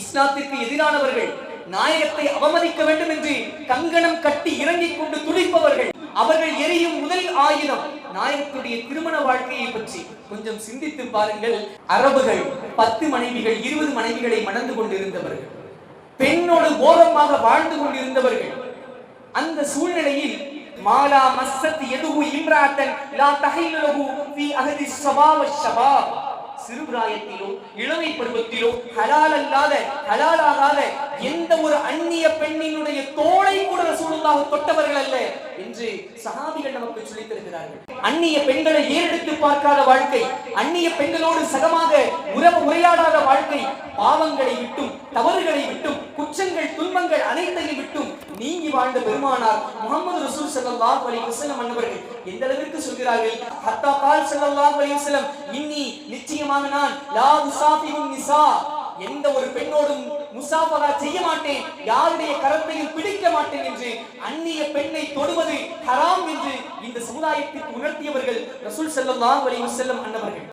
இஸ்லாத்திற்கு எதிரானவர்கள் நாயகத்தை அவமதிக்க வேண்டும் என்று கங்கணம் கட்டி இறங்கிக் கொண்டு துடிப்பவர்கள். அவர்கள் எரியும் முதல் ஆயுதம். நாயகத்துடைய திருமண வாழ்க்கையை பற்றி கொஞ்சம் சிந்தித்து பாருங்கள். அரபுகள் பத்து மனைவிகள் இருபது மனைவிகளை மணந்து கொண்டிருந்தவர்கள். பெண்ணோடு கோரமாக வாழ்ந்து கொண்டிருந்தவர்கள். அந்த சூழ்நிலையில் மாலா மஸ்ஸத் எதுகு இம்ராத்தன் லா தஹைலுலகு ஃபீ அஹதி ஷபாவ ஷபாப் சிறுபிராயத்திலோ இளமை பருவத்திலோ ஹலால் அல்லாத ஹலாலாகாத எந்த ஒரு அந்நிய பெண்ணினுடைய தோளை கூட ரசூலுல்லாஹ் தொட்டவர்கள் அல்ல என்று சஹாபிகள் நமக்கு சொல்லித் தருகிறார்கள். அந்நிய பெண்களை ஏறெடுத்து பார்க்காத வாழ்க்கை அந்நிய பெண்களோடு சகமாக உறவு உரையாடாத வாழ்க்கை பாவங்களை விட்டும் தவறுகளை விட்டும் துன்பங்கள் அனைத்தையும் விட்டும் நீங்கி வாழ்ந்த பெருமானார் முகமது ரசூல் செல்லல்லா அலைஹி வசலம் அன்னவர்கள் எந்த அளவிற்கு சொல்கிறார்கள்? ஹத்தா கால் செல்லல்லா அலைஹி வசலம் இன்னி நிச்சயமாக நான் லா உசாபிஹுன் நிசா எந்த ஒரு பெண்ணோடும் முசாபகா செய்ய மாட்டேன் யாருடைய கரத்தையும் பிடிக்க மாட்டேன் என்று அந்நிய பெண்ணை தொடுவது ஹராம் என்று இந்த சமுதாயத்திற்கு உணர்த்தியவர்கள் ரசூல் செல்லல்லா அலைஹி வஸல்லம் அன்னவர்கள்.